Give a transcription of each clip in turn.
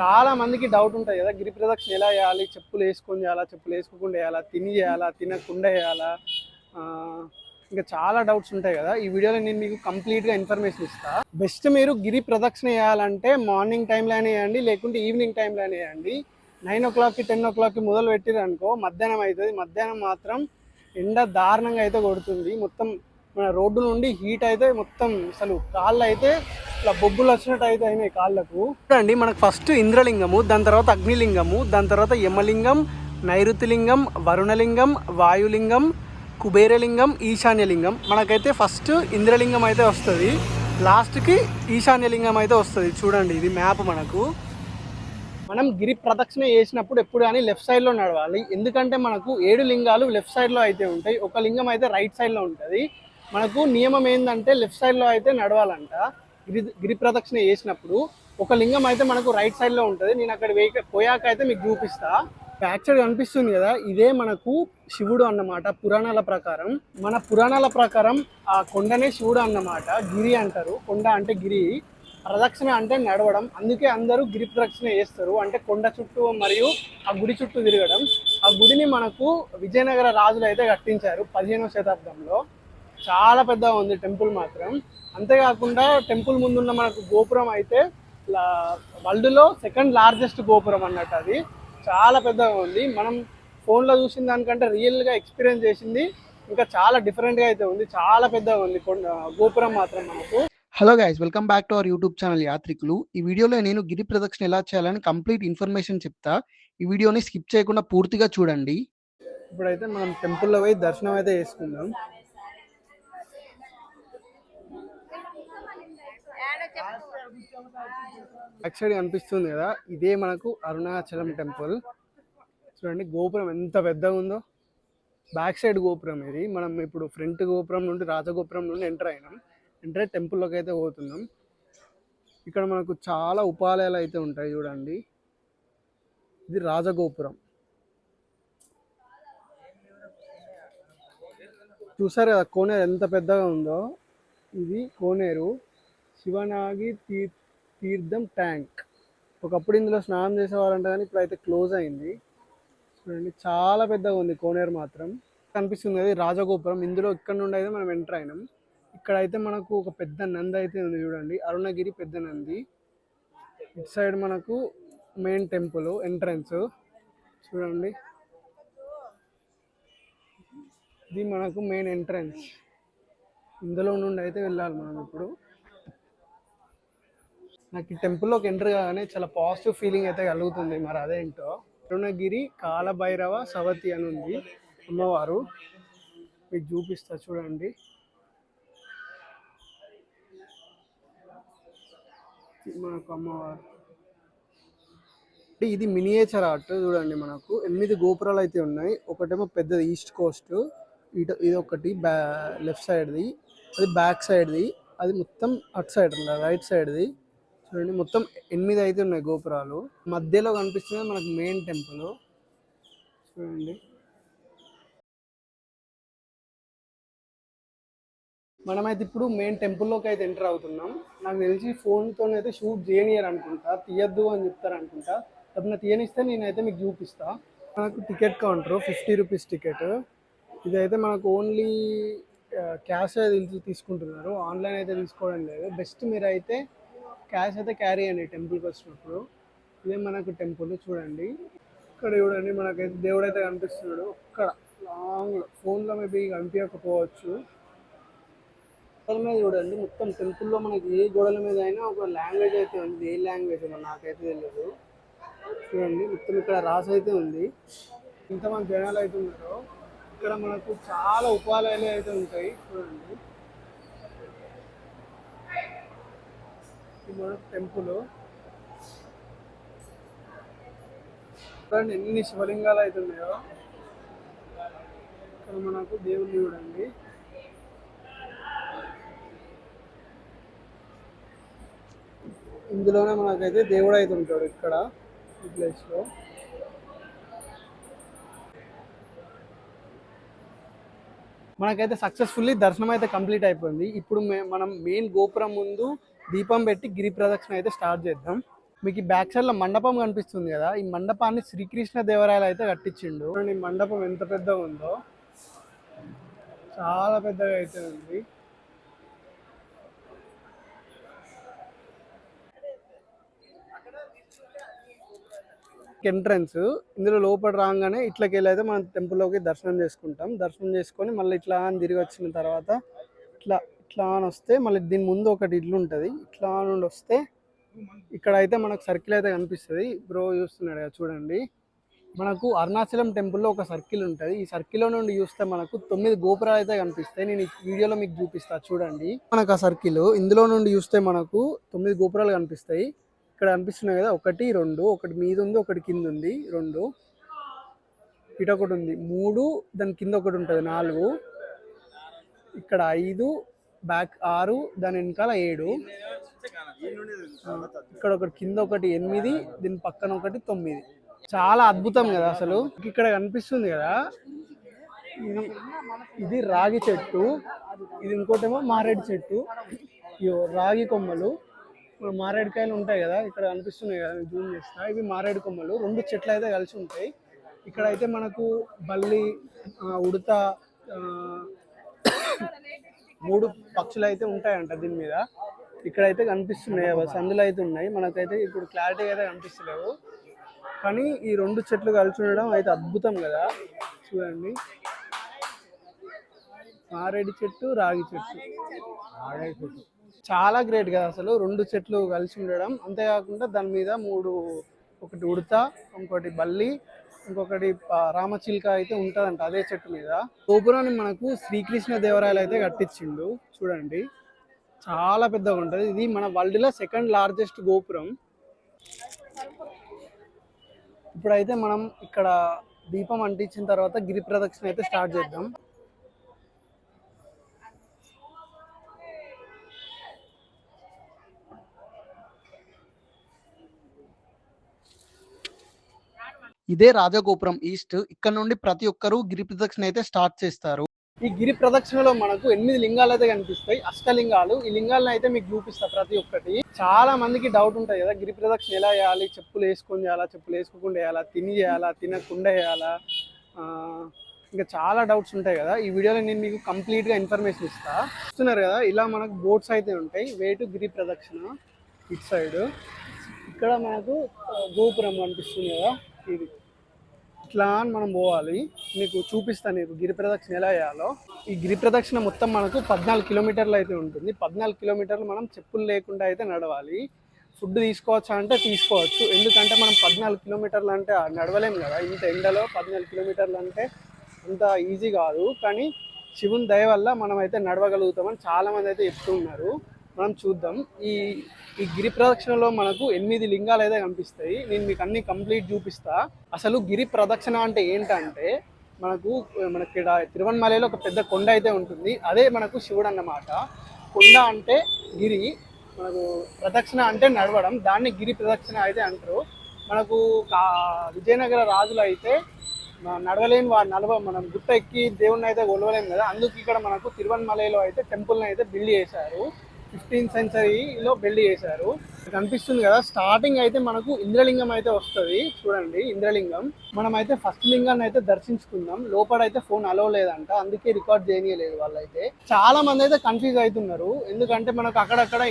చాలా మందికి డౌట్ ఉంటుంది కదా. గిరి ప్రదక్షిణ ఎలా చేయాలి? చెప్పులు వేసుకొని చేయాలా? చెప్పులు వేసుకోకుండా చేయాలా? తిని చేయాలా? తినకుండా చేయాలా? ఇంకా చాలా డౌట్స్ ఉంటాయి కదా. ఈ వీడియోలో నేను మీకు కంప్లీట్గా ఇన్ఫర్మేషన్ ఇస్తా. బెస్ట్ మీరు గిరి ప్రదక్షిణ చేయాలంటే మార్నింగ్ టైంలోనే వేయండి లేకుంటే ఈవినింగ్ టైంలోనే వేయండి నైన్ ఓ క్లాక్కి టెన్ ఓ క్లాక్కి మొదలు పెట్టిరనుకో మధ్యాహ్నం అవుతుంది. మధ్యాహ్నం మాత్రం ఎండ దారుణంగా అయితే కొడుతుంది. మొత్తం మన రోడ్డు నుండి హీట్ అయితే మొత్తం అసలు కాళ్ళు అయితే ఇట్లా బొబ్బులు వచ్చినట్టు అయితే అయినాయి కాళ్ళకు. చూడండి మనకు ఫస్ట్ ఇంద్రలింగము దాని తర్వాత అగ్నిలింగము దాని తర్వాత యమలింగం నైరుతిలింగం వరుణలింగం వాయులింగం కుబేరలింగం ఈశాన్యలింగం. మనకైతే ఫస్ట్ ఇంద్రలింగం అయితే వస్తుంది. లాస్ట్కి ఈశాన్యలింగం అయితే వస్తుంది. చూడండి ఇది మ్యాప్ మనకు. మనం గిరి ప్రదక్షిణ చేసినప్పుడు ఎప్పుడు కానీ లెఫ్ట్ సైడ్లో నడవాలి. ఎందుకంటే మనకు ఏడు లింగాలు లెఫ్ట్ సైడ్లో అయితే ఉంటాయి. ఒక లింగం అయితే రైట్ సైడ్లో ఉంటుంది. మనకు నియమం ఏంటంటే లెఫ్ట్ సైడ్లో అయితే నడవాలంట. గిరి గిరి ప్రదక్షిణ చేసినప్పుడు ఒక లింగం అయితే మనకు రైట్ సైడ్లో ఉంటుంది. నేను అక్కడ వేయక పోయాక అయితే మీకు చూపిస్తా. బ్యాక్ సైడ్ కనిపిస్తుంది కదా? ఇదే మనకు శివుడు అన్నమాట పురాణాల ప్రకారం. మన పురాణాల ప్రకారం ఆ కొండనే శివుడు అన్నమాట. గిరి అంటారు. కొండ అంటే గిరి. ప్రదక్షిణ అంటే నడవడం. అందుకే అందరూ గిరి ప్రదక్షిణ చేస్తారు. అంటే కొండ చుట్టూ మరియు ఆ గుడి చుట్టూ తిరగడం. ఆ గుడిని మనకు విజయనగర రాజులు అయితే కట్టించారు పదిహేనవ శతాబ్దంలో. చాలా పెద్దగా ఉంది టెంపుల్ మాత్రం. అంతేకాకుండా టెంపుల్ ముందున్న మనకు గోపురం అయితే వరల్డ్లో సెకండ్ లార్జెస్ట్ గోపురం అన్నట్టు అది. చాలా పెద్దగా ఉంది. మనం ఫోన్లో చూసిన దానికంటే రియల్గా ఎక్స్పీరియన్స్ చేసింది ఇంకా చాలా డిఫరెంట్గా అయితే ఉంది. చాలా పెద్దగా ఉంది కొండ గోపురం మాత్రం మనకు. Hello guys welcome back to our YouTube channel యాత్రికులు. ఈ వీడియోలో నేను గిరి ప్రదక్షిణ ఎలా చేయాలని కంప్లీట్ ఇన్ఫర్మేషన్ చెప్తా. ఈ వీడియోని స్కిప్ చేయకుండా పూర్తిగా చూడండి. ఇప్పుడైతే మనం టెంపుల్లో పోయి దర్శనం అయితే చేసుకుందాం బ్యాక్ సైడ్ కనిపిస్తుంది కదా ఇదే మనకు అరుణాచలం టెంపుల్. చూడండి గోపురం ఎంత పెద్దగా ఉందో. బ్యాక్ సైడ్ గోపురం ఇది. మనం ఇప్పుడు ఫ్రంట్ గోపురం నుండి రాజగోపురం నుండి ఎంటర్ అయినాం. ఎంటర్ అయ్యి టెంపుల్లోకి అయితే పోతున్నాం. ఇక్కడ మనకు చాలా ఉపాలయాలు అయితే ఉంటాయి చూడండి. ఇది రాజగోపురం. చూసారు కదా కోనేరు ఎంత పెద్దగా ఉందో. ఇది కోనేరు. శివనాగి తీర్ తీర్థం ట్యాంక్. ఒకప్పుడు ఇందులో స్నానం చేసేవారంట కానీ ఇప్పుడు అయితే క్లోజ్ అయింది. చూడండి చాలా పెద్దగా ఉంది కోనేరు మాత్రం. కనిపిస్తుంది అది రాజగోపురం. ఇందులో ఇక్కడ నుండి అయితే మనం ఎంటర్ అయినాం. ఇక్కడ అయితే మనకు ఒక పెద్ద నంది అయితే ఉంది చూడండి. అరుణగిరి పెద్ద నంది. ఇటు సైడ్ మనకు మెయిన్ టెంపుల్ ఎంట్రన్స్. చూడండి. ఇది మనకు మెయిన్ ఎంట్రన్స్. ఇందులో నుండి అయితే వెళ్ళాలి మనం ఇప్పుడు. నాకు ఈ టెంపుల్లోకి ఎంటర్ కాగానే చాలా పాజిటివ్ ఫీలింగ్ అయితే కలుగుతుంది. మరి అదేంటో అరుణగిరి కాలభైరవ సవతి అని ఉంది అమ్మవారు. మీకు చూపిస్తా చూడండి. మనకు అమ్మవారు. అంటే ఇది మినియేచర్ ఆర్ట్ చూడండి మనకు. ఎనిమిది గోపురాలు అయితే ఉన్నాయి. ఒకటేమో పెద్దది ఈస్ట్ కోస్ట్ ఇటు ఇది ఒకటి బ్యా లెఫ్ట్ సైడ్ది అది బ్యాక్ సైడ్ది అది మొత్తం అటు సైడ్ రైట్ సైడ్ది చూడండి మొత్తం ఎనిమిది అయితే ఉన్నాయి గోపురాలు. మధ్యలో కనిపిస్తుంది మనకు మెయిన్ టెంపుల్ చూడండి. మనమైతే ఇప్పుడు మెయిన్ టెంపుల్లోకి అయితే ఎంటర్ అవుతున్నాం. నాకు తెలిసి ఫోన్తో అయితే షూట్ చేయనియర్ అనుకుంటా తీయద్దు అని చెప్తారు అనుకుంటా తప్పన తీయనిస్తే నేనైతే మీకు చూపిస్తా. మనకు ticket counter fifty rupees ticket ఇదైతే మనకు ఓన్లీ క్యాష్ అయితే తీసుకుంటున్నారు. ఆన్లైన్ అయితే తీసుకోవడం లేదు. బెస్ట్ మీరు అయితే క్యాష్ అయితే క్యారీ అండి టెంపుల్కి వచ్చినప్పుడు. ఇదే మనకు టెంపుల్ చూడండి. ఇక్కడ చూడండి మనకైతే దేవుడు అయితే కనిపిస్తున్నాడు. ఇక్కడ లాంగ్ ఫోన్లో మేబీ కనిపించకపోవచ్చు. గోడల మీద చూడండి మొత్తం టెంపుల్లో మనకి ఏ గోడల మీద అయినా ఒక లాంగ్వేజ్ అయితే ఉంది. ఏ లాంగ్వేజ్ నాకైతే తెలియదు చూడండి మొత్తం ఇక్కడ రాసి అయితే ఉంది. ఇంతమంది జనాలు అయితే ఉన్నారో. ఇక్కడ మనకు చాలా ఉపాధ్యాయులు అయితే ఉంటాయి. చూడండి. ఇది టెంపుల్. చూడండి ఎన్ని శివలింగాలు అయితే ఉన్నాయో ఇక్కడ మనకు దేవుణ్ణి చూడండి. ఇందులోనే మనకైతే దేవుడు అయితే ఉంటాడు ఇక్కడ ఈ ప్లేస్లో మనకైతే సక్సెస్ఫుల్లీ దర్శనం అయితే కంప్లీట్ అయిపోయింది. ఇప్పుడు మనం మెయిన్ గోపురం ముందు దీపం పెట్టి గిరి ప్రదక్షిణ అయితే స్టార్ట్ చేద్దాం. మీకు ఈ బ్యాక్ సైడ్లో మండపం కనిపిస్తుంది కదా ఈ మండపాన్ని శ్రీకృష్ణ దేవరాయలు అయితే కట్టించిండు. ఈ మండపం ఎంత పెద్దగా ఉందో. చాలా పెద్దగా అయితే ఉంది. ఎంట్రన్స్. ఇందులో లోపల రాగానే ఇట్లకి వెళ్ళి అయితే మనం టెంపుల్లోకి దర్శనం చేసుకుంటాం. దర్శనం చేసుకొని మళ్ళీ ఇట్లా అని తిరిగి వచ్చిన తర్వాత ఇట్లా ఇట్లా అని వస్తే మళ్ళీ దీని ముందు ఒకటి ఇల్లు ఉంటుంది. ఇట్లా నుండి వస్తే ఇక్కడ అయితే మనకు సర్కిల్ అయితే కనిపిస్తుంది. బ్రో చూస్తున్నాడు కదా చూడండి. మనకు అరుణాచలం టెంపుల్లో ఒక సర్కిల్ ఉంటుంది. ఈ సర్కిల్లో నుండి చూస్తే మనకు తొమ్మిది గోపురాలు అయితే కనిపిస్తాయి. నేను ఈ వీడియోలో మీకు చూపిస్తా చూడండి. మనకు ఆ సర్కిల్ ఇందులో నుండి చూస్తే మనకు తొమ్మిది గోపురాలు కనిపిస్తాయి. ఇక్కడ కనిపిస్తున్నాయి కదా ఒకటి రెండు ఒకటి మీద ఉంది ఒకటి కింద ఉంది రెండు. ఇటు ఒకటి ఉంది మూడు దాని కింద ఒకటి ఉంటుంది నాలుగు. ఇక్కడ ఐదు బ్యాక్ ఆరు దాని వెనకాల ఏడు. ఇక్కడ ఒకటి కింద ఒకటి ఎనిమిది దీని పక్కన ఒకటి తొమ్మిది. చాలా అద్భుతం కదా అసలు. ఇక్కడ కనిపిస్తుంది కదా. ఇది ఇది రాగి చెట్టు. ఇది ఇంకోటేమో మారేడు చెట్టు. ఇయో రాగి కొమ్మలు. ఇప్పుడు మారేడుకాయలు ఉంటాయి కదా ఇక్కడ కనిపిస్తున్నాయి కదా జూమ్ చేస్తా. ఇవి మారేడు కొమ్మలు. రెండు చెట్లు అయితే కలిసి ఉంటాయి. ఇక్కడ అయితే మనకు బల్లి ఉడత మూడు పక్షులు అయితే ఉంటాయంట దీని మీద. ఇక్కడైతే కనిపిస్తున్నాయి అవి సందులు అయితే ఉన్నాయి. మనకైతే ఇప్పుడు క్లారిటీగా అయితే కనిపిస్తలేవు కానీ ఈ రెండు చెట్లు కలిసి ఉండడం అయితే అద్భుతం కదా. చూడండి. మారేడు చెట్టు రాగి చెట్టు. చాలా గ్రేట్ కదా అసలు. రెండు చెట్లు కలిసి ఉండడం. అంతేకాకుండా దాని మీద మూడు ఒకటి ఉడత ఇంకోటి బల్లి ఇంకొకటి రామచిల్క అయితే ఉంటుందంట అదే చెట్టు మీద. గోపురాన్ని మనకు శ్రీకృష్ణ దేవరాయలు అయితే కట్టించిండు. చూడండి. చాలా పెద్దగా ఉంటుంది. ఇది మన వరల్డ్లో సెకండ్ లార్జెస్ట్ గోపురం. ఇప్పుడైతే మనం ఇక్కడ దీపం అంటించిన తర్వాత గిరి ప్రదక్షిణ అయితే స్టార్ట్ చేద్దాం. ఇదే రాజగోపురం ఈస్ట్. ఇక్కడ నుండి ప్రతి ఒక్కరూ గిరి ప్రదక్షిణ అయితే స్టార్ట్ చేస్తారు. ఈ గిరి ప్రదక్షిణలో మనకు ఎనిమిది లింగాలు అయితే కనిపిస్తాయి. అష్టలింగాలు. ఈ లింగాలను అయితే మీకు చూపిస్తా ప్రతి ఒక్కటి. చాలా మందికి డౌట్ ఉంటుంది కదా గిరి ప్రదక్షిణ ఎలా చేయాలి? చెప్పులు వేసుకొని చేయాలా? చెప్పులు వేసుకోకుండా చేయాలా? తిని చేయాలా? తినకుండా చేయాలా? ఇంకా చాలా డౌట్స్ ఉంటాయి కదా. ఈ వీడియోలో నేను మీకు కంప్లీట్గా ఇన్ఫర్మేషన్ ఇస్తా. చూస్తున్నారు కదా ఇలా మనకు బోట్స్ అయితే ఉంటాయి. వేటు గిరి ప్రదక్షిణ. ఇటు సైడ్ ఇక్కడ మనకు గోపురం కనిపిస్తుంది కదా ఇది. ఇట్లా అని మనం పోవాలి. మీకు చూపిస్తాను నీకు గిరి ప్రదక్షిణ ఎలా చేయాలో. ఈ గిరి ప్రదక్షిణ మొత్తం మనకు పద్నాలుగు కిలోమీటర్లు అయితే ఉంటుంది. పద్నాలుగు కిలోమీటర్లు మనం చెప్పులు లేకుండా అయితే నడవాలి. ఫుడ్ తీసుకోవచ్చా అంటే తీసుకోవచ్చు. ఎందుకంటే మనం పద్నాలుగు కిలోమీటర్లు అంటే నడవలేం కదా. ఇంత ఎండలో పద్నాలుగు కిలోమీటర్లు అంటే అంత ఈజీ కాదు. కానీ శివుని దయ వల్ల మనం అయితే నడవగలుగుతామని చాలామంది అయితే చెప్తున్నారు. మనం చూద్దాం. ఈ ఈ గిరి ప్రదక్షిణలో మనకు ఎనిమిది లింగాలు అయితే కనిపిస్తాయి. నేను మీకు అన్ని కంప్లీట్ చూపిస్తా. అసలు గిరి ప్రదక్షిణ అంటే ఏంటంటే మనకు మనకి ఇక్కడ తిరువన్మలలో ఒక పెద్ద కొండ అయితే ఉంటుంది. అదే మనకు శివుడు అన్నమాట. కొండ అంటే గిరి మనకు ప్రదక్షిణ అంటే నడవడం. దాన్ని గిరి ప్రదక్షిణ అయితే అంటారు. మనకు విజయనగర రాజులు అయితే నడవలేని వాడు నడవ మనం గుట్ట ఎక్కి దేవుణ్ణి అయితే కొలవలేం కదా. అందుకు ఇక్కడ మనకు తిరువన్మలలో అయితే టెంపుల్ని అయితే బిల్డ్ చేశారు. ఫిఫ్టీన్త్ సెంచరీలో పెళ్ళి చేశారు. కనిపిస్తుంది కదా. స్టార్టింగ్ అయితే మనకు ఇంద్రలింగం అయితే వస్తుంది. చూడండి ఇంద్రలింగం. మనం అయితే ఫస్ట్ లింగాన్ని అయితే దర్శించుకుందాం. లోపల అయితే ఫోన్ అలో లేదంట. అందుకే రికార్డ్ చేయనీయలేదు వాళ్ళైతే. చాలా మంది అయితే కన్ఫ్యూజ్ అవుతున్నారు. ఎందుకంటే మనకు అక్కడక్కడ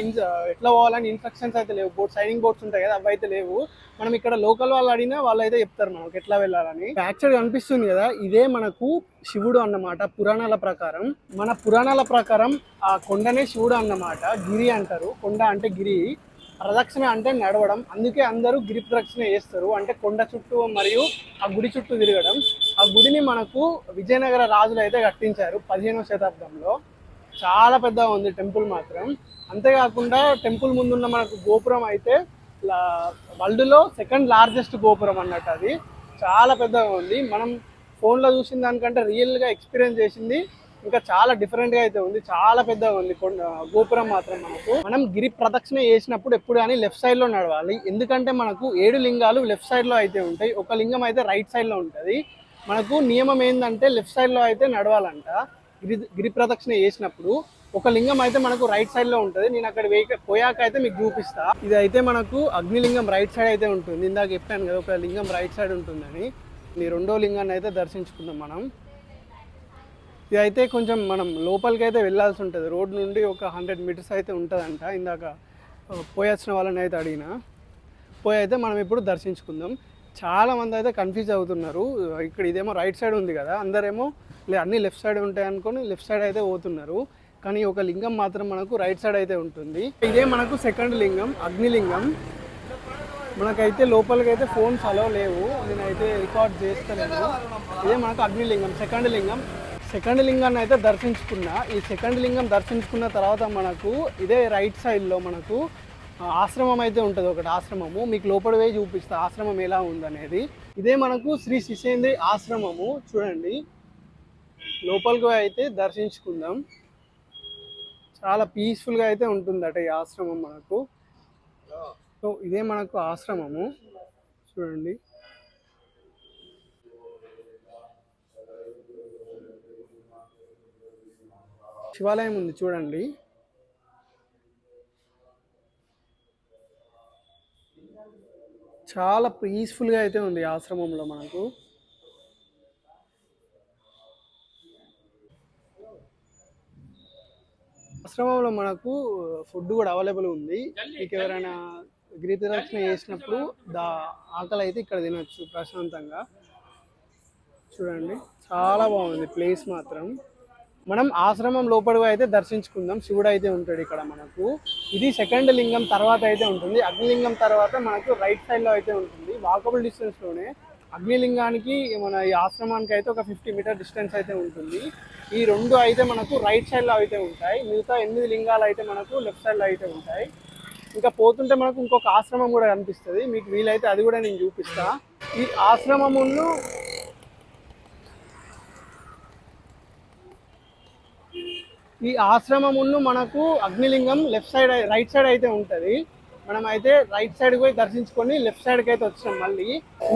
ఎట్లా పోవాలని ఇన్స్ట్రక్షన్స్ అయితే లేవు. బోర్డ్ సైనింగ్ బోర్డ్స్ ఉంటాయి కదా అవి అయితే లేవు. మనం ఇక్కడ లోకల్ వాళ్ళు అడిగినా వాళ్ళు అయితే చెప్తారు మనకు ఎట్లా వెళ్ళాలని. యాక్చువల్ కనిపిస్తుంది కదా. ఇదే మనకు శివుడు అన్నమాట పురాణాల ప్రకారం. మన పురాణాల ప్రకారం ఆ కొండనే శివుడు అన్నమాట. గిరి అంటారు. కొండ అంటే గిరి. ప్రదక్షిణ అంటే నడవడం. అందుకే అందరూ గిరి ప్రదక్షిణ చేస్తారు. అంటే కొండ చుట్టూ మరియు ఆ గుడి చుట్టూ తిరగడం. ఆ గుడిని మనకు విజయనగర రాజులు అయితే కట్టించారు పదిహేనవ శతాబ్దంలో. చాలా పెద్దగా ఉంది టెంపుల్ మాత్రం. అంతేకాకుండా టెంపుల్ ముందున్న మనకు గోపురం అయితే వరల్డ్లో సెకండ్ లార్జెస్ట్ గోపురం అన్నట్టు అది. చాలా పెద్దగా ఉంది. మనం ఫోన్లో చూసిన దానికంటే రియల్గా ఎక్స్పీరియన్స్ చేసింది ఇంకా చాలా డిఫరెంట్గా అయితే ఉంది. చాలా పెద్దగా ఉంది. కొండ గోపురం మాత్రం మనకు. మనం గిరి ప్రదక్షిణ చేసినప్పుడు ఎప్పుడు కానీ లెఫ్ట్ సైడ్లో నడవాలి. ఎందుకంటే మనకు ఏడు లింగాలు లెఫ్ట్ సైడ్లో అయితే ఉంటాయి. ఒక లింగం అయితే రైట్ సైడ్లో ఉంటుంది. మనకు నియమం ఏంటంటే లెఫ్ట్ సైడ్లో అయితే నడవాలంట. గిరి గిరి ప్రదక్షిణ చేసినప్పుడు ఒక లింగం అయితే మనకు రైట్ సైడ్లో ఉంటుంది. నేను అక్కడ వేయక పోయాక అయితే మీకు చూపిస్తా. ఇది అయితే మనకు అగ్నిలింగం రైట్ సైడ్ అయితే ఉంటుంది. ఇందాక చెప్పాను కదా ఒక లింగం రైట్ సైడ్ ఉంటుందని. ఈ రెండో లింగాన్ని అయితే దర్శించుకుందాం మనం. ఇది అయితే కొంచెం మనం లోపలికి అయితే వెళ్ళాల్సి ఉంటుంది. రోడ్ నుండి ఒక హండ్రెడ్ మీటర్స్ అయితే ఉంటుందంట. ఇందాక పోయాల్సిన వచ్చిన వాళ్ళని అయితే అడిగిన. పోయి అయితే మనం ఇప్పుడు దర్శించుకుందాం. చాలా మంది అయితే కన్ఫ్యూజ్ అవుతున్నారు. ఇక్కడ ఇదేమో రైట్ సైడ్ ఉంది కదా. అందరేమో అన్నీ అన్ని లెఫ్ట్ సైడ్ ఉంటాయి అనుకొని లెఫ్ట్ సైడ్ అయితే పోతున్నారు. కానీ ఒక లింగం మాత్రం మనకు రైట్ సైడ్ అయితే ఉంటుంది. ఇదే మనకు సెకండ్ లింగం అగ్నిలింగం. మనకైతే లోపలికి అయితే ఫోన్స్ అలో లేవు. నేనైతే రికార్డ్ చేస్తలేను. ఇదే మనకు అగ్నిలింగం సెకండ్ లింగం. సెకండ్ లింగాన్ని అయితే దర్శించుకున్నా. ఈ సెకండ్ లింగం దర్శించుకున్న తర్వాత మనకు ఇదే రైట్ సైడ్లో మనకు ఆశ్రమం అయితే ఉంటుంది. ఒకటి ఆశ్రమము. మీకు లోపల పోయి చూపిస్తా. ఆశ్రమం ఎలా ఉందనేది. ఇదే మనకు శ్రీ శిషేంద్రి ఆశ్రమము. చూడండి. లోపలికి అయితే దర్శించుకుందాం. చాలా పీస్ఫుల్గా అయితే ఉంటుందట ఈ ఆశ్రమం మనకు. సో ఇదే మనకు ఆశ్రమము. చూడండి. శివాలయం ఉంది చూడండి. చాలా పీస్ఫుల్గా అయితే ఉంది ఆశ్రమంలో మనకు. ఆశ్రమంలో మనకు ఫుడ్ కూడా అవైలబుల్ ఉంది. మీకు ఎవరైనా గిరి చేసినప్పుడు దా ఆకలి అయితే ఇక్కడ తినొచ్చు ప్రశాంతంగా. చూడండి చాలా బాగుంది ప్లేస్ మాత్రం. మనం ఆశ్రమం లోపల అయితే దర్శించుకుందాం. శివుడు అయితే ఉంటాడు ఇక్కడ మనకు. ఇది సెకండ్ లింగం తర్వాత అయితే ఉంటుంది. అగ్నిలింగం తర్వాత మనకు రైట్ సైడ్లో అయితే ఉంటుంది. వాకబుల్ డిస్టెన్స్లోనే అగ్నిలింగానికి మన ఈ ఆశ్రమానికి అయితే ఒక ఫిఫ్టీ మీటర్ డిస్టెన్స్ అయితే ఉంటుంది. ఈ రెండు అయితే మనకు రైట్ సైడ్లో అయితే ఉంటాయి. మిగతా ఎనిమిది లింగాలు అయితే మనకు లెఫ్ట్ సైడ్లో అయితే ఉంటాయి. ఇంకా పోతుంటే మనకు ఇంకొక ఆశ్రమం కూడా కనిపిస్తుంది. మీకు వీలైతే అది కూడా నేను చూపిస్తా. ఈ ఆశ్రమమును ఈ ఆశ్రమమును మనకు Agnilingam left side right side అయితే ఉంటుంది. మనం అయితే రైట్ సైడ్ పోయి దర్శించుకొని లెఫ్ట్ సైడ్కి అయితే వచ్చాం మళ్ళీ.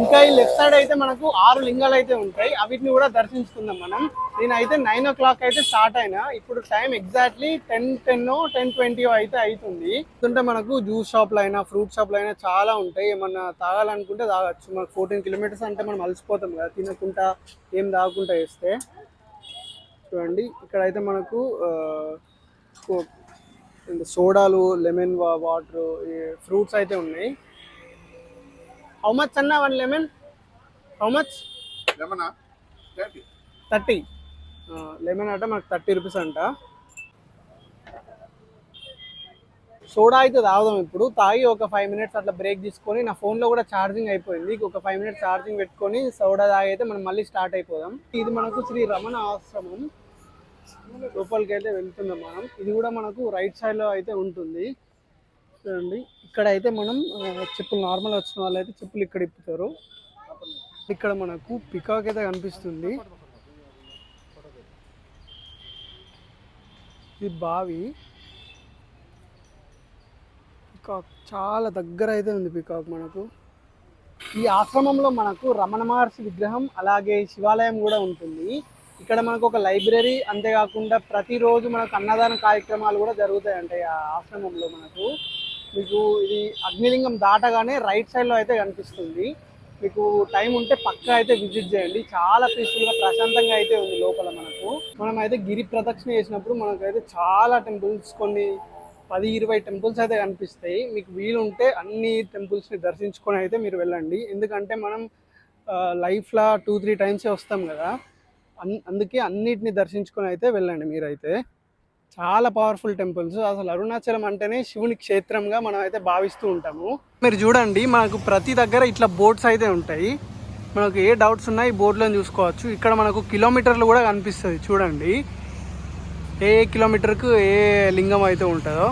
ఇంకా ఈ లెఫ్ట్ సైడ్ అయితే మనకు ఆరు లింగాలు అయితే ఉంటాయి. అవిటిని కూడా దర్శించుకుందాం మనం. నేనైతే నైన్ ఓ క్లాక్ అయితే స్టార్ట్ అయినా ఇప్పుడు time exactly ten ten ten twenty అయితే అవుతుంది ఎందుకంటే మనకు జ్యూస్ షాప్లు అయినా ఫ్రూట్ షాప్లు అయినా చాలా ఉంటాయి. ఏమన్నా తాగాలనుకుంటే తాగొచ్చు. మనకు ఫోర్టీన్ కిలోమీటర్స్ అంటే మనం అలసిపోతాం కదా తినకుండా ఏం తాగకుండా వేస్తే. చూడండి. ఇక్కడైతే మనకు ఆ, కో- ఇంకా సోడాలు లెమన్ వాటర్ ఫ్రూట్స్ అయితే ఉన్నాయి. హౌ మచ్ అన్న వన్ లెమన్? హౌ మచ్ లెమనా? థర్టీ. లెమన్ అంటే మనకు థర్టీ రూపీస్ అంట. సోడా అయితే తాగుదాం ఇప్పుడు. తాగి ఒక ఫైవ్ మినిట్స్ అట్లా బ్రేక్ తీసుకొని నా ఫోన్లో కూడా ఛార్జింగ్ అయిపోయింది. ఒక ఫైవ్ మినిట్స్ ఛార్జింగ్ పెట్టుకొని సోడా తాగి అయితే మనం మళ్ళీ స్టార్ట్ అయిపోదాం. ఇది మనకు శ్రీ రమణ ఆశ్రమం. లోపలికి అయితే వెళ్తున్నాం మనం. ఇది కూడా మనకు రైట్ సైడ్లో అయితే ఉంటుంది. చూడండి. ఇక్కడ అయితే మనం చెప్పులు నార్మల్ వచ్చిన వాళ్ళు అయితే చెప్పులు ఇక్కడ ఇప్పుతారు. ఇక్కడ మనకు పికాక్ అయితే కనిపిస్తుంది. ఇది బావి. పీకాక్ చాలా దగ్గర అయితే ఉంది పీకాక్ మనకు. ఈ ఆశ్రమంలో మనకు రమణ మహర్షి విగ్రహం అలాగే శివాలయం కూడా ఉంటుంది. ఇక్కడ మనకు ఒక లైబ్రరీ అంతేకాకుండా ప్రతిరోజు మనకు అన్నదాన కార్యక్రమాలు కూడా జరుగుతాయంట ఈ ఆశ్రమంలో మనకు. మీకు ఇది అగ్నిలింగం దాటగానే రైట్ సైడ్లో అయితే కనిపిస్తుంది. మీకు టైం ఉంటే పక్క అయితే విజిట్ చేయండి. చాలా పీస్ఫుల్గా ప్రశాంతంగా అయితే ఉంది లోపల మనకు. మనం అయితే గిరి ప్రదక్షిణ చేసినప్పుడు మనకైతే చాలా టెంపుల్స్ కొన్ని పది ఇరవై టెంపుల్స్ అయితే కనిపిస్తాయి. మీకు వీలుంటే అన్ని టెంపుల్స్ని దర్శించుకొని అయితే మీరు వెళ్ళండి. ఎందుకంటే మనం లైఫ్లో టూ త్రీ టైమ్సే వస్తాం కదా. అన్ అందుకే అన్నిటిని దర్శించుకొని అయితే వెళ్ళండి మీరైతే. చాలా పవర్ఫుల్ టెంపుల్స్. అసలు అరుణాచలం అంటేనే శివుని క్షేత్రంగా మనం అయితే భావిస్తూ ఉంటాము. మీరు చూడండి మనకు ప్రతి దగ్గర ఇట్లా బోట్స్ అయితే ఉంటాయి. మనకు ఏ డౌట్స్ ఉన్నాయి బోర్డులను చూసుకోవచ్చు. ఇక్కడ మనకు కిలోమీటర్లు కూడా కనిపిస్తుంది. చూడండి. ఏ కిలోమీటర్కు ఏ లింగం అయితే ఉంటుందో.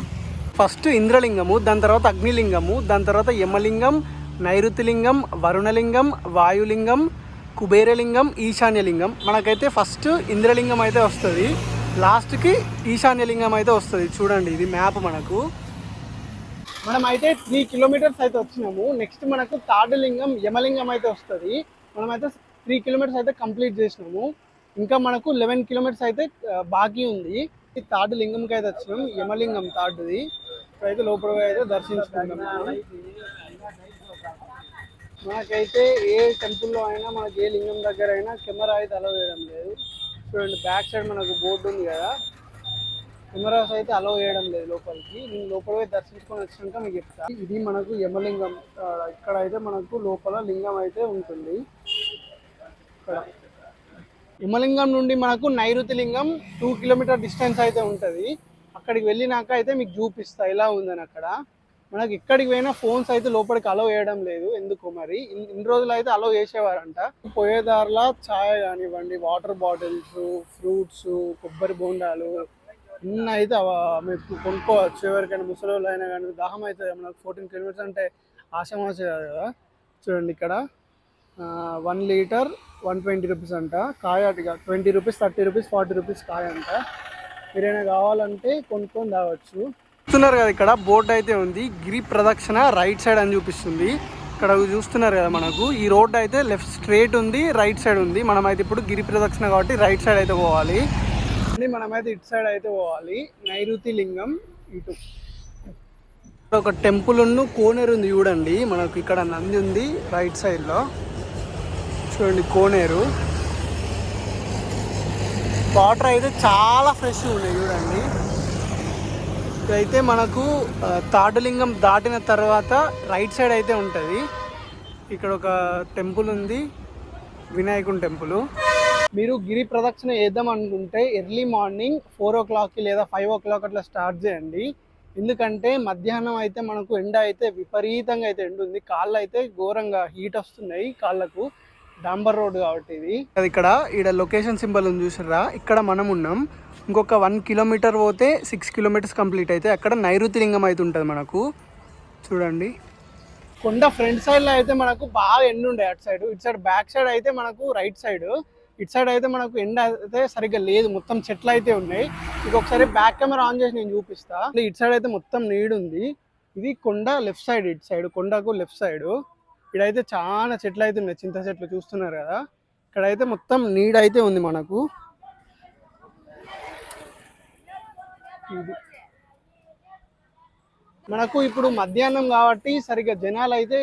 ఫస్ట్ ఇంద్రలింగము దాని తర్వాత అగ్నిలింగము దాని తర్వాత యమలింగం నైరుతిలింగం వరుణలింగం వాయులింగం కుబేరలింగం ఈశాన్యలింగం. మనకైతే ఫస్ట్ ఇంద్రలింగం అయితే వస్తుంది. లాస్ట్కి ఈశాన్యలింగం అయితే వస్తుంది. చూడండి ఇది మ్యాప్ మనకు. మనం అయితే త్రీ కిలోమీటర్స్ అయితే వచ్చినాము. నెక్స్ట్ మనకు థర్డ్ లింగం యమలింగం అయితే వస్తుంది. మనమైతే త్రీ కిలోమీటర్స్ అయితే కంప్లీట్ చేసినాము. ఇంకా మనకు లెవెన్ కిలోమీటర్స్ అయితే బాకీ ఉంది. ఈ లింగంకి అయితే వచ్చినాం. యమలింగం థర్డ్ది ఇప్పుడైతే లోపల పోయి అయితే దర్శించుకుంటాం మనకైతే ఏ టెంపుల్లో అయినా మనకి ఏ లింగం దగ్గర అయినా కెమెరా అయితే అలవ్ చేయడం లేదు. చూడండి బ్యాక్ సైడ్ మనకు బోర్డు ఉంది కదా. కెమెరాస్ అయితే అలవ్ చేయడం లేదు లోపలికి. నేను లోపల పోయి దర్శించుకొని వచ్చినాక మీకు చెప్తాను ఇది మనకు యమలింగం. ఇక్కడ అయితే మనకు లోపల లింగం అయితే ఉంటుంది. ఇక్కడ. యమలింగం నుండి మనకు నైరుతి లింగం టూ కిలోమీటర్ డిస్టెన్స్ అయితే ఉంటుంది. అక్కడికి వెళ్ళినాక అయితే మీకు చూపిస్తా ఎలా ఉందని అక్కడ. మనకి ఎక్కడికి పోయినా ఫోన్స్ అయితే లోపలికి అలౌ చేయడం లేదు. ఎందుకో మరి? ఇన్ని రోజులు అయితే అలౌ చేసేవారంట. పోయేదారిలా ఛాయ్ కానివ్వండి వాటర్ బాటిల్స్ ఫ్రూట్స్ కొబ్బరి బోండాలు అన్నీ అయితే మీకు కొనుక్కోవచ్చు. ఎవరికైనా ముసలి వాళ్ళు అయినా కానీ దాహం అవుతుంది. మనకు ఫోర్టీన్ కిలోమీటర్స్ అంటే ఆశమాశ కాదు కదా. చూడండి ఇక్కడ. One litre one twenty rupees అంట. కాయ అటుగా twenty rupees thirty rupees forty rupees కాయ అంట. మీరైనా కావాలంటే కొనుక్కొని తాగొచ్చు చూస్తున్నారు కదా ఇక్కడ బోర్డు అయితే ఉంది. గిరి ప్రదక్షిణ రైట్ సైడ్ అని చూపిస్తుంది. ఇక్కడ చూస్తున్నారు కదా మనకు ఈ రోడ్ అయితే లెఫ్ట్ స్ట్రేట్ ఉంది రైట్ సైడ్ ఉంది. మనం అయితే ఇప్పుడు గిరి ప్రదక్షిణ కాబట్టి రైట్ సైడ్ అయితే పోవాలి. అని మనమైతే ఇటు సైడ్ అయితే పోవాలి. నైరుతి లింగం ఇటు. ఇక్కడ ఒక టెంపుల్ ఉన్న కోనేరు ఉంది చూడండి. మనకు ఇక్కడ నంది ఉంది రైట్ సైడ్లో చూడండి కోనేరు. వాటర్ అయితే చాలా ఫ్రెష్గా ఉన్నాయి చూడండి. ఇదైతే మనకు తాటలింగం తాడులింగం దాటిన తర్వాత రైట్ సైడ్ అయితే ఉంటుంది. ఇక్కడ ఒక టెంపుల్ ఉంది వినాయకుని టెంపుల్. మీరు గిరి ప్రదక్షిణ చేద్దామనుకుంటే ఎర్లీ మార్నింగ్ ఫోర్ ఓ క్లాక్కి లేదా ఫైవ్ ఓ క్లాక్ అట్లా స్టార్ట్ చేయండి. ఎందుకంటే మధ్యాహ్నం అయితే మనకు ఎండ అయితే విపరీతంగా అయితే ఎండ ఉంది కాళ్ళు అయితే ఘోరంగా హీట్ వస్తున్నాయి కాళ్ళకు. డాంబర్ రోడ్ కాబట్టి ఇది. అది ఇక్కడ ఇక్కడ లొకేషన్ సింబల్ ఉంది చూసారా ఇక్కడ మనం ఉన్నాం. ఇంకొక వన్ కిలోమీటర్ పోతే సిక్స్ కిలోమీటర్స్ కంప్లీట్ అయితే అక్కడ నైరుతి లింగం అయితే ఉంటుంది మనకు. చూడండి. కొండ ఫ్రంట్ సైడ్లో అయితే మనకు బాగా ఎండ ఉండే అటు సైడ్ ఇటు సైడ్ బ్యాక్ సైడ్ అయితే మనకు రైట్ సైడ్ ఇటు సైడ్ అయితే మనకు ఎండ అయితే సరిగ్గా లేదు. మొత్తం చెట్లు అయితే ఉన్నాయి. ఇక ఒకసారి బ్యాక్ కెమెరా ఆన్ చేసి నేను చూపిస్తా. ఇటు సైడ్ అయితే మొత్తం నీడ్ ఉంది ఇది కొండ లెఫ్ట్ సైడ్ ఇటు సైడ్ కొండకు లెఫ్ట్ సైడ్ ఇక్కడైతే చాలా చెట్లు అయితే ఉన్నాయి. చింత చెట్లు చూస్తున్నారు కదా. ఇక్కడైతే మొత్తం నీడ్ అయితే ఉంది మనకు. ఇది మనకు ఇప్పుడు మధ్యాహ్నం కాబట్టి సరిగ్గా జనాలు అయితే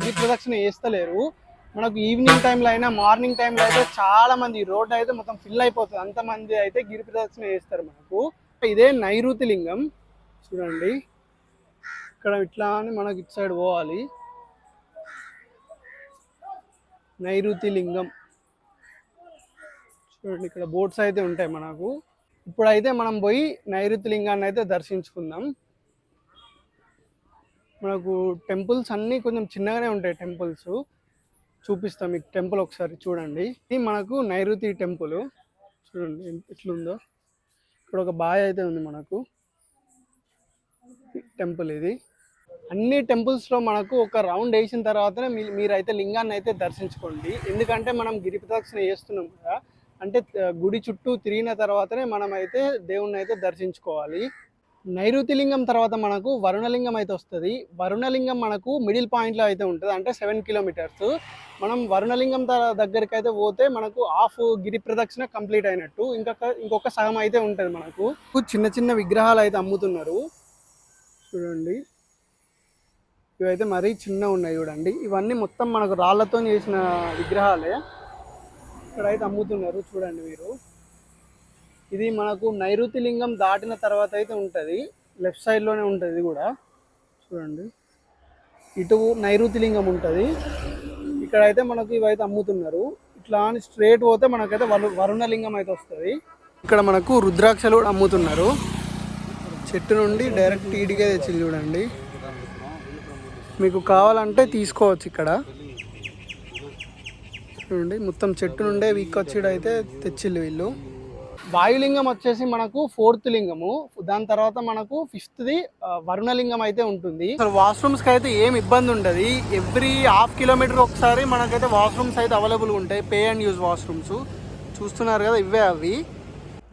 గిరి ప్రదక్షిణ చేస్తలేరు. మనకు ఈవినింగ్ టైంలో అయినా మార్నింగ్ టైంలో అయితే చాలా మంది రోడ్ అయితే మొత్తం ఫిల్ అయిపోతుంది. అంతమంది అయితే గిరి ప్రదక్షిణ చేస్తారు మనకు. ఇదే నైరుతి లింగం. చూడండి. ఇక్కడ ఇట్లా అని మనకి ఇటు సైడ్ పోవాలి. నైరుతి లింగం. చూడండి ఇక్కడ బోట్స్ అయితే ఉంటాయి మనకు. ఇప్పుడైతే మనం పోయి నైరుతి లింగాన్ని అయితే దర్శించుకుందాం. మనకు టెంపుల్స్ అన్నీ కొంచెం చిన్నగానే ఉంటాయి టెంపుల్స్. చూపిస్తాం మీకు టెంపుల్ ఒకసారి చూడండి. ఇది మనకు నైరుతి టెంపుల్. చూడండి ఎట్లుందో. ఇక్కడ ఒక బాయ్ అయితే ఉంది మనకు. టెంపుల్ ఇది. అన్ని టెంపుల్స్లో మనకు ఒక రౌండ్ వేసిన తర్వాతనే మీ మీరైతే లింగాన్ని అయితే దర్శించుకోండి. ఎందుకంటే మనం గిరి ప్రదక్షిణ చేస్తున్నాం కదా అంటే గుడి చుట్టూ తిరిగిన తర్వాతనే మనం అయితే దేవుణ్ణి అయితే దర్శించుకోవాలి. నైరుతి లింగం తర్వాత మనకు వరుణలింగం అయితే వస్తుంది. వరుణలింగం మనకు మిడిల్ పాయింట్లో అయితే ఉంటుంది అంటే సెవెన్ కిలోమీటర్స్ మనం వరుణలింగం దగ్గరికి అయితే పోతే మనకు హాఫ్ గిరి ప్రదక్షిణ కంప్లీట్ అయినట్టు ఇంకొక ఇంకొక సగం అయితే ఉంటుంది మనకు. చిన్న చిన్న విగ్రహాలు అయితే అమ్ముతున్నారు. చూడండి. ఇవైతే మరీ చిన్న ఉన్నాయి చూడండి. ఇవన్నీ మొత్తం మనకు రాళ్ళతో చేసిన విగ్రహాలే. ఇక్కడైతే అమ్ముతున్నారు చూడండి మీరు. ఇది మనకు నైరుతి లింగం దాటిన తర్వాత అయితే ఉంటుంది. లెఫ్ట్ సైడ్లోనే ఉంటుంది ఇది కూడా. చూడండి. ఇటు నైరుతి లింగం ఉంటుంది. ఇక్కడైతే మనకు ఇవైతే అమ్ముతున్నారు. ఇట్లా అని స్ట్రేట్ పోతే మనకైతే వరు వరుణలింగం అయితే వస్తుంది. ఇక్కడ మనకు రుద్రాక్షలు కూడా అమ్ముతున్నారు. చెట్టు నుండి డైరెక్ట్ ఈడికే తెచ్చి చూడండి. మీకు కావాలంటే తీసుకోవచ్చు ఇక్కడ. చూడండి మొత్తం చెట్టు నుండే వీకొచ్చి అయితే తెచ్చిళ్ళు వీళ్ళు. వాయులింగం వచ్చేసి మనకు ఫోర్త్ లింగము. దాని తర్వాత మనకు ఫిఫ్త్ది వరుణలింగం అయితే ఉంటుంది. అసలు వాష్రూమ్స్కి అయితే ఏం ఇబ్బంది ఉండదు. ఎవ్రీ హాఫ్ కిలోమీటర్ ఒకసారి మనకైతే వాష్రూమ్స్ అయితే అవైలబుల్ ఉంటాయి. Pay and use washrooms. చూస్తున్నారు కదా ఇవే అవి.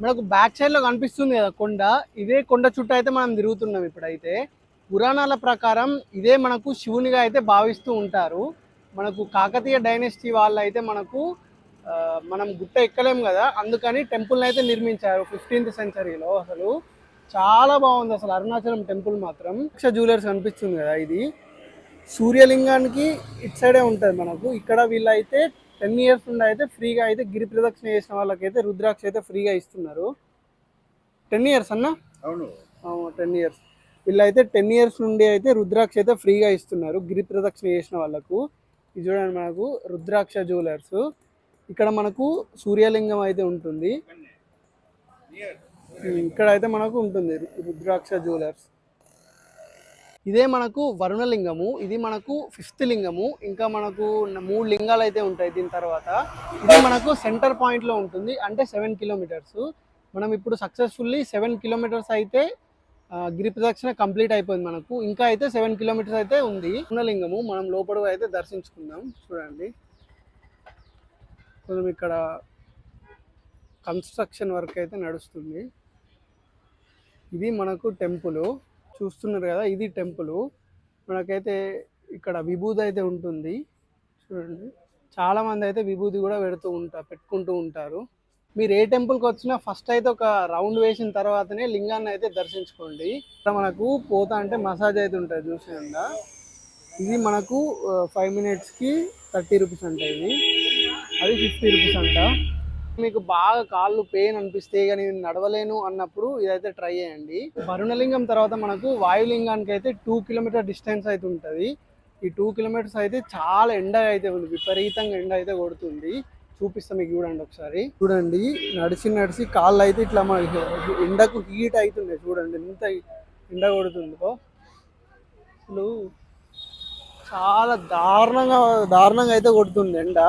మనకు బ్యాక్ సైడ్లో కనిపిస్తుంది కదా కొండ. ఇదే కొండ చుట్టూ అయితే మనం తిరుగుతున్నాం ఇప్పుడైతే. పురాణాల ప్రకారం ఇదే మనకు శివునిగా అయితే భావిస్తూ ఉంటారు. మనకు కాకతీయ డైనెస్టీ వాళ్ళు అయితే మనకు మనం గుట్ట ఎక్కలేం కదా అందుకని టెంపుల్ని అయితే నిర్మించారు ఫిఫ్టీన్త్ సెంచరీలో అసలు. చాలా బాగుంది అసలు అరుణాచలం టెంపుల్ మాత్రం. లక్ష జ్యువెలర్స్ కనిపిస్తుంది కదా ఇది. సూర్యలింగానికి ఇటు సైడే ఉంటుంది మనకు. ఇక్కడ వీళ్ళైతే టెన్ ఇయర్స్ నుండి అయితే ఫ్రీగా అయితే గిరి ప్రదక్షిణ చేసిన వాళ్ళకైతే రుద్రాక్ష అయితే ఫ్రీగా ఇస్తున్నారు. టెన్ ఇయర్స్ అన్న? అవును టెన్ ఇయర్స్. వీళ్ళైతే టెన్ ఇయర్స్ నుండి అయితే రుద్రాక్ష అయితే ఫ్రీగా ఇస్తున్నారు. గిరి ప్రదక్షిణ చేసిన వాళ్ళకు. ఇది చూడండి మనకు రుద్రాక్ష జ్యువెలర్స్. ఇక్కడ మనకు సూర్యలింగం అయితే ఉంటుంది. ఇక్కడ అయితే మనకు ఉంటుంది రుద్రాక్ష జ్యువెలర్స్. ఇదే మనకు వరుణలింగము. ఇది మనకు ఫిఫ్త్ లింగము. ఇంకా మనకు మూడు లింగాలు అయితే ఉంటాయి దీని తర్వాత. ఇది మనకు సెంటర్ పాయింట్లో ఉంటుంది. అంటే సెవెన్ కిలోమీటర్స్ మనం ఇప్పుడు సక్సెస్ఫుల్లీ సెవెన్ కిలోమీటర్స్ అయితే గిరి ప్రదక్షిణ కంప్లీట్ అయిపోయింది మనకు. ఇంకా అయితే సెవెన్ కిలోమీటర్స్ అయితే ఉంది. పూర్ణలింగము మనం లోపల అయితే దర్శించుకుందాం. చూడండి. కొంచెం ఇక్కడ కన్స్ట్రక్షన్ వర్క్ అయితే నడుస్తుంది. ఇది మనకు టెంపుల్. చూస్తున్నారు కదా ఇది టెంపుల్. మనకైతే ఇక్కడ విభూది అయితే ఉంటుంది. చూడండి. చాలామంది అయితే విభూది కూడా పెడుతూ ఉంటారు పెట్టుకుంటూ ఉంటారు. మీరు ఏ టెంపుల్కి వచ్చినా ఫస్ట్ అయితే ఒక రౌండ్ వేసిన తర్వాతనే లింగాన్ని అయితే దర్శించుకోండి. ఇక్కడ మనకు పోతా అంటే మసాజ్ అయితే ఉంటుంది చూసేయండి ఇది మనకు ఫైవ్ మినిట్స్కి థర్టీ రూపీస్ అంట ఇది. అది ఫిఫ్టీ రూపీస్ అంట. మీకు బాగా కాళ్ళు పెయిన్ అనిపిస్తే కానీ నేను నడవలేను అన్నప్పుడు ఇదైతే ట్రై చేయండి. వరుణలింగం తర్వాత మనకు వాయులింగానికి అయితే టూ కిలోమీటర్ డిస్టెన్స్ అయితే ఉంటుంది. ఈ టూ కిలోమీటర్స్ అయితే చాలా ఎండ అయితే ఉంది. విపరీతంగా ఎండ అయితే కొడుతుంది. చూపిస్తా మీకు చూడండి ఒకసారి. చూడండి నడిచి నడిచి కాళ్ళు అయితే ఇట్లా మా ఎండకు హీట్ అవుతుంది చూడండి ఎంత ఎండ కొడుతుందో. అసలు చాలా దారుణంగా దారుణంగా అయితే కొడుతుంది ఎండ.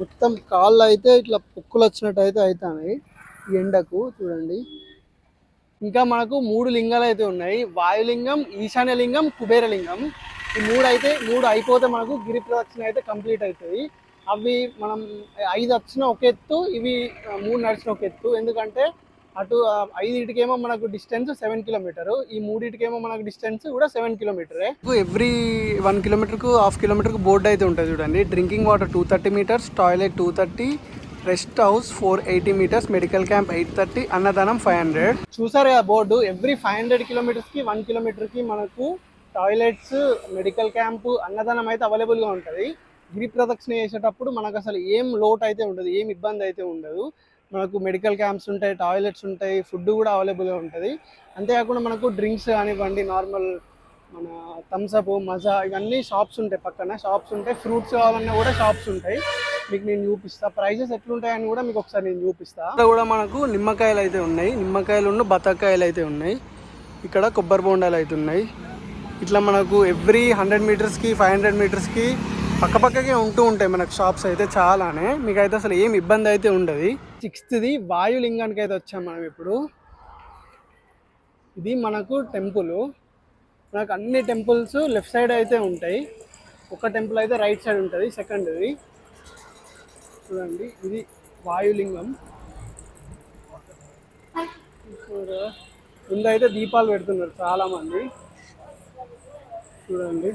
మొత్తం కాళ్ళు అయితే ఇట్లా పొక్కులు వచ్చినట్టు అయితే అవుతున్నాయి ఈ ఎండకు చూడండి. ఇంకా మనకు మూడు లింగాలు అయితే ఉన్నాయి. వాయులింగం ఈశాన్యలింగం కుబేరలింగం. ఈ మూడు అయితే మూడు అయిపోతే మనకు గిరి ప్రదక్షిణ అయితే కంప్లీట్ అవుతుంది అవి మనం ఐదు వచ్చిన ఒక ఎత్తు ఇవి మూడు నడిచిన ఒక ఎత్తు. ఎందుకంటే అటు ఐదింటికేమో మనకు డిస్టెన్స్ సెవెన్ కిలోమీటర్. ఈ మూడింటికేమో మనకు డిస్టెన్స్ కూడా సెవెన్ కిలోమీటరే. ఎవ్రీ వన్ కిలోమీటర్కు హాఫ్ కిలోమీటర్కు బోర్డు అయితే ఉంటుంది చూడండి. Drinking water two thirty metres toilet two thirty rest house four eighty metres medical camp eight thirty అన్నదానం ఫైవ్ హండ్రెడ్. చూసారు కదా బోర్డు? ఎవ్రీ ఫైవ్ హండ్రెడ్ కిలోమీటర్స్కి వన్ కిలోమీటర్కి మనకు టాయిలెట్స్ మెడికల్ క్యాంపు అన్నదానం అయితే అవైలబుల్గా ఉంటుంది. గిరి ప్రదక్షిణ చేసేటప్పుడు మనకు అసలు ఏం లోటు అయితే ఉండదు ఏం ఇబ్బంది అయితే ఉండదు. మనకు మెడికల్ క్యాంప్స్ ఉంటాయి టాయిలెట్స్ ఉంటాయి ఫుడ్ కూడా అవైలబుల్గా ఉంటుంది. అంతేకాకుండా మనకు డ్రింక్స్ కానివ్వండి నార్మల్ మన థమ్స్అప్ మజా ఇవన్నీ షాప్స్ ఉంటాయి పక్కన. షాప్స్ ఉంటాయి ఫ్రూట్స్ కావాలన్నా కూడా షాప్స్ ఉంటాయి. మీకు నేను చూపిస్తా. ప్రైజెస్ ఎట్లుంటాయని కూడా మీకు ఒకసారి నేను చూపిస్తా. ఇక్కడ కూడా మనకు నిమ్మకాయలు అయితే ఉన్నాయి. నిమ్మకాయలు ఉన్న బత్తాకాయలు అయితే ఉన్నాయి. ఇక్కడ కొబ్బరి బొండాలు అయితే ఉన్నాయి. ఇట్లా మనకు ఎవ్రీ హండ్రెడ్ మీటర్స్కి ఫైవ్ హండ్రెడ్ మీటర్స్కి పక్కపక్కకే ఉంటూ ఉంటాయి మనకు షాప్స్ అయితే చాలానే. మీకు అయితే అసలు ఏం ఇబ్బంది అయితే ఉండదు. సిక్స్త్ది వాయులింగానికి అయితే వచ్చాం మనం ఇప్పుడు. ఇది మనకు టెంపుల్ మనకు అన్ని టెంపుల్స్ లెఫ్ట్ సైడ్ అయితే ఉంటాయి. ఒక టెంపుల్ అయితే రైట్ సైడ్ ఉంటుంది సెకండ్ది చూడండి ఇది వాయులింగం. ముందైతే ముందు అయితే దీపాలు పెడుతున్నారు చాలామంది. చూడండి.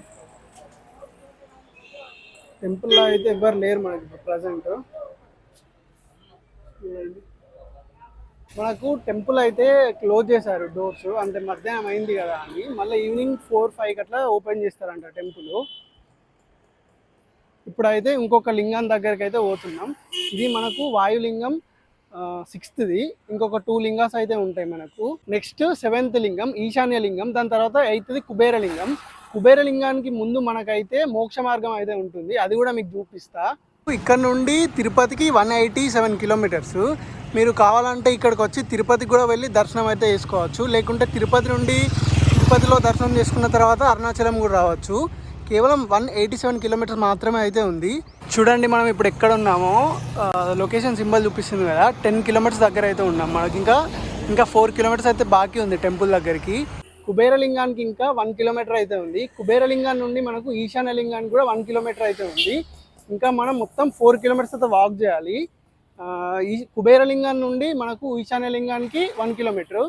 టెంపుల్లో అయితే ఎవ్వరు లేరు మనకి ప్రజెంట్. మనకు టెంపుల్ అయితే క్లోజ్ చేశారు డోర్స్ అంటే మధ్యాహ్నం అయింది కదా అని. మళ్ళీ ఈవినింగ్ ఫోర్ ఫైవ్ అట్లా ఓపెన్ చేస్తారంట టెంపుల్. ఇప్పుడైతే ఇంకొక లింగం దగ్గరికి అయితే పోతున్నాం. ఇది మనకు వాయులింగం సిక్స్త్ది ఇంకొక టూ లింగాస్ అయితే ఉంటాయి మనకు. నెక్స్ట్ సెవెంత్ లింగం ఈశాన్య లింగం దాని తర్వాత ఎయిత్ది కుబేరలింగం కుబేరలింగానికి ముందు మనకైతే మోక్ష మార్గం అయితే ఉంటుంది. అది కూడా మీకు చూపిస్తా. ఇక్కడ నుండి తిరుపతికి వన్ ఎయిటీ సెవెన్ కిలోమీటర్స్. మీరు కావాలంటే ఇక్కడికి వచ్చి తిరుపతికి కూడా వెళ్ళి దర్శనం అయితే చేసుకోవచ్చు. లేకుంటే తిరుపతి నుండి తిరుపతిలో దర్శనం చేసుకున్న తర్వాత అరుణాచలం కూడా రావచ్చు. కేవలం వన్ ఎయిటీ సెవెన్ కిలోమీటర్స్ మాత్రమే అయితే ఉంది. చూడండి మనం ఇప్పుడు ఎక్కడ ఉన్నామో. లొకేషన్ సింబల్ చూపిస్తుంది కదా. టెన్ కిలోమీటర్స్ దగ్గర అయితే ఉన్నాం. మనకి ఇంకా ఇంకా ఫోర్ కిలోమీటర్స్ అయితే బాకీ ఉంది టెంపుల్ దగ్గరికి. కుబేరలింగానికి ఇంకా వన్ కిలోమీటర్ అయితే ఉంది. కుబేరలింగం నుండి మనకు ఈశాన్య లింగానికి కూడా వన్ కిలోమీటర్ అయితే ఉంది. ఇంకా మనం మొత్తం ఫోర్ కిలోమీటర్స్ అయితే వాక్ చేయాలి. ఈ కుబేరలింగం నుండి మనకు ఈశాన్య లింగానికి వన్ కిలోమీటర్.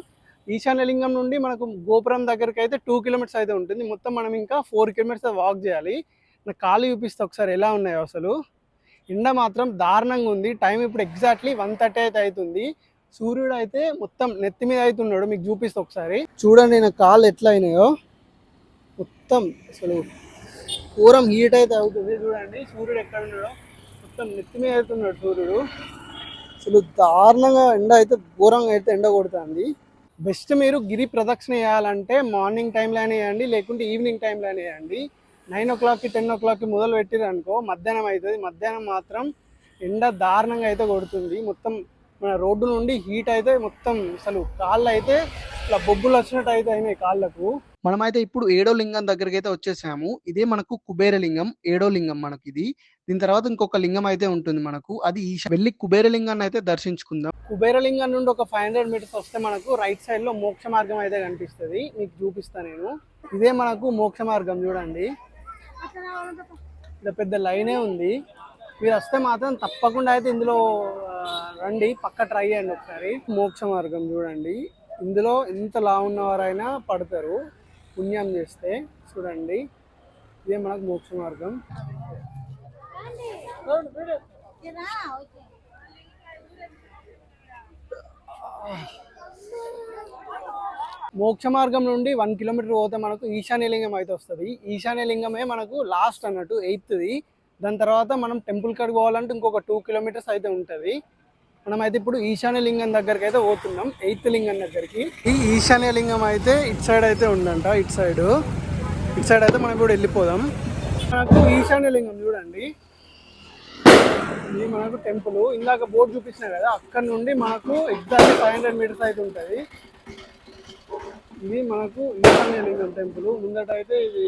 ఈశాన్య లింగం నుండి మనకు గోపురం దగ్గరికి అయితే టూ కిలోమీటర్స్ అయితే ఉంటుంది. మొత్తం మనం ఇంకా ఫోర్ కిలోమీటర్స్ వాక్ చేయాలి. నా కాలు చూపిస్తే ఒకసారి ఎలా ఉన్నాయో అసలు. ఎండ మాత్రం దారుణంగా ఉంది. టైం ఇప్పుడు ఎగ్జాక్ట్లీ వన్ థర్టీ అయితే అవుతుంది. సూర్యుడు అయితే మొత్తం నెత్తి మీద అవుతున్నాడు మీకు చూపిస్తా ఒకసారి. చూడండి నా కాళ్ళు ఎట్లా అయినాయో. మొత్తం అసలు పూరం హీట్ అయితే అవుతుంది చూడండి. సూర్యుడు ఎక్కడ ఉన్నాడో. మొత్తం నెత్తి మీద అవుతున్నాడు సూర్యుడు. అసలు దారుణంగా ఎండ అయితే ఘోరంగా అయితే ఎండ కొడుతుంది. బెస్ట్ మీరు గిరి ప్రదక్షిణ చేయాలంటే మార్నింగ్ టైంలోనే వేయండి లేకుంటే ఈవినింగ్ టైంలోనే వేయండి నైన్ ఓ క్లాక్కి టెన్ ఓ క్లాక్కి మొదలు పెట్టిరనుకో మధ్యాహ్నం అవుతుంది. మధ్యాహ్నం మాత్రం ఎండ దారుణంగా అయితే కొడుతుంది. మొత్తం మన రోడ్డు నుండి హీట్ అయితే మొత్తం అసలు కాళ్ళు అయితే ఇట్లా బొబ్బులు వచ్చినట్టు అయితే అయినాయి కాళ్ళకు. మనమైతే ఇప్పుడు ఏడో లింగం దగ్గరికి అయితే వచ్చేసాము. ఇదే మనకు కుబేర లింగం ఏడో లింగం మనకి ఇది. దీని తర్వాత ఇంకొక లింగం అయితే ఉంటుంది మనకు. అది ఈశ వెళ్ళి కుబేర లింగాన్ని అయితే దర్శించుకుందాం. కుబేరలింగం నుండి ఒక ఫైవ్ హండ్రెడ్ మీటర్స్ వస్తే మనకు రైట్ సైడ్లో మోక్ష మార్గం అయితే కనిపిస్తుంది. మీకు చూపిస్తా నేను. ఇదే మనకు మోక్ష మార్గం చూడండి. ఇలా పెద్ద లైనే ఉంది. మీరు వస్తే మాత్రం తప్పకుండా అయితే ఇందులో రండి. పక్క ట్రై చేయండి ఒకసారి. మోక్ష మార్గం చూడండి. ఇందులో ఎంత లా ఉన్నవారైనా పడతారు పుణ్యం చేస్తే. చూడండి. ఇదే మనకు మోక్ష మార్గం. మోక్ష మార్గం నుండి వన్ కిలోమీటర్ పోతే మనకు ఈశాన్యలింగం అయితే వస్తుంది. ఈశాన్యలింగమే మనకు లాస్ట్ అన్నట్టు ఎయిత్ది. దాని తర్వాత మనం టెంపుల్ కాడికి పోవాలంటే ఇంకొక టూ కిలోమీటర్స్ అయితే ఉంటుంది. మనం అయితే ఇప్పుడు ఈశాన్యలింగం దగ్గరికి అయితే పోతున్నాం ఎయిత్ లింగం దగ్గరికి. ఈ ఈశాన్య లింగం అయితే ఇటు సైడ్ అయితే ఉందంట ఇటు సైడ్. ఇటు సైడ్ అయితే మనం ఇప్పుడు వెళ్ళిపోదాం. మనకు ఈశాన్యలింగం చూడండి. ఇది మనకు టెంపుల్. ఇందాక బోర్డు చూపించిన కదా అక్కడ నుండి మనకు ఎగ్జాక్ట్ ఫైవ్ హండ్రెడ్ మీటర్స్ అయితే ఉంటుంది. ఇది మనకు ఈశాన్యలింగం టెంపుల్. ముందట అయితే ఇది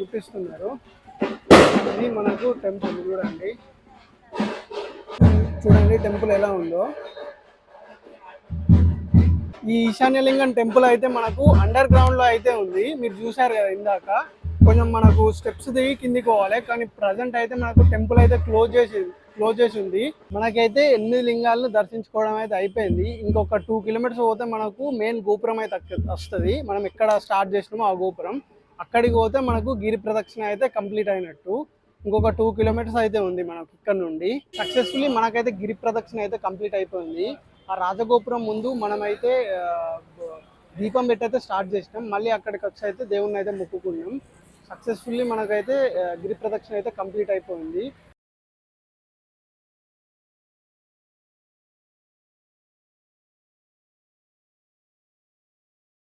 గుర్తిస్తున్నారు. ఇది మనకు టెంపుల్ చూడండి. చూడండి టెంపుల్ ఎలా ఉందో. ఈ ఈశాన్యలింగం టెంపుల్ అయితే మనకు అండర్ గ్రౌండ్లో అయితే ఉంది. మీరు చూసారు కదా ఇందాక. కొంచెం మనకు స్టెప్స్ దిగి కిందికి పోవాలి. కానీ ప్రజెంట్ అయితే మనకు టెంపుల్ అయితే క్లోజ్ చేసి క్లోజ్ చేసి ఉంది. మనకైతే ఎనిమిది లింగాలను దర్శించుకోవడం అయితే అయిపోయింది. ఇంకొక టూ కిలోమీటర్స్ పోతే మనకు మెయిన్ గోపురం అయితే వస్తుంది. మనం ఎక్కడ స్టార్ట్ చేసినామో ఆ గోపురం. అక్కడికి పోతే మనకు గిరి ప్రదక్షిణ అయితే కంప్లీట్ అయినట్టు. ఇంకొక టూ కిలోమీటర్స్ అయితే ఉంది మనకు ఇక్కడ నుండి. సక్సెస్ఫుల్లీ మనకైతే గిరి ప్రదక్షిణ అయితే కంప్లీట్ అయిపోయింది. ఆ రాజగోపురం ముందు మనమైతే దీపం పెట్టి అయితే స్టార్ట్ చేసినాం. మళ్ళీ అక్కడికి వచ్చి అయితే దేవుణ్ణి అయితే మొక్కుకున్నాం. సక్సెస్ఫుల్లీ మనకైతే గిరి ప్రదక్షిణ అయితే కంప్లీట్ అయిపోయింది.